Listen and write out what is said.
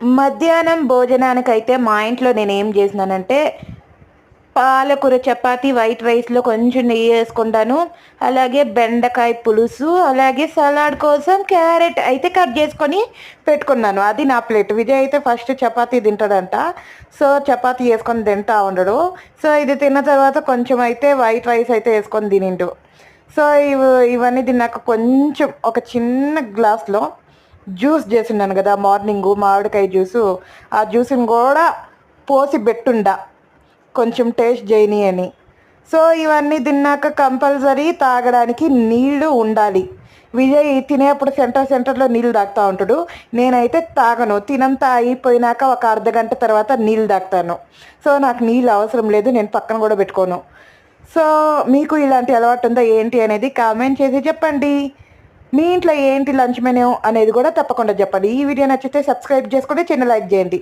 మధ్యాహ్నం భోజనానికైతే మా ఇంట్లో నేను ఏం చేసినానంటే పాలకూర చపాతి వైట్ రైస్లో కొంచెం నెయ్యి వేసుకుంటాను. అలాగే బెండకాయ పులుసు అలాగే సలాడ్ కోసం క్యారెట్ అయితే కట్ చేసుకొని పెట్టుకున్నాను. అది నా ప్లేట్. విజయ్ అయితే ఫస్ట్ చపాతీ తింటాడంట సో చపాతీ వేసుకొని తింటా ఉండడు. సో ఇది తిన్న తర్వాత కొంచెం అయితే వైట్ రైస్ అయితే వేసుకొని తినిండు. సో ఇవి ఇవన్నీ తిన్నాక కొంచెం ఒక చిన్న గ్లాస్లో జ్యూస్ చేసిండాను కదా మార్నింగు మామిడికాయ జ్యూసు. ఆ జ్యూస్ని కూడా పోసి పెట్టుండా. కొంచెం టేస్ట్ చేయని అని. సో ఇవన్నీ తిన్నాక కంపల్సరీ తాగడానికి నీళ్ళు ఉండాలి. విజయ్ తినేప్పుడు సెంటర్ సెంటర్లో నీళ్ళు తాగుతూ ఉంటాడు. నేనైతే తాగను. తినంతా అయిపోయినాక ఒక అర్ధ గంట తర్వాత నీళ్ళు తాగుతాను. సో నాకు నీళ్ళు అవసరం లేదు. నేను పక్కన కూడా పెట్టుకోను. సో మీకు ఇలాంటి అలవాటు ఉందా ఏంటి అనేది కామెంట్ చేసి చెప్పండి. మీ ఇంట్లో ఏంటి లంచ్ మెనూ అనేది కూడా తప్పకుండా చెప్పండి. ఈ వీడియో నచ్చితే సబ్స్క్రైబ్ చేసుకుంటే చిన్న లైక్ చేయండి.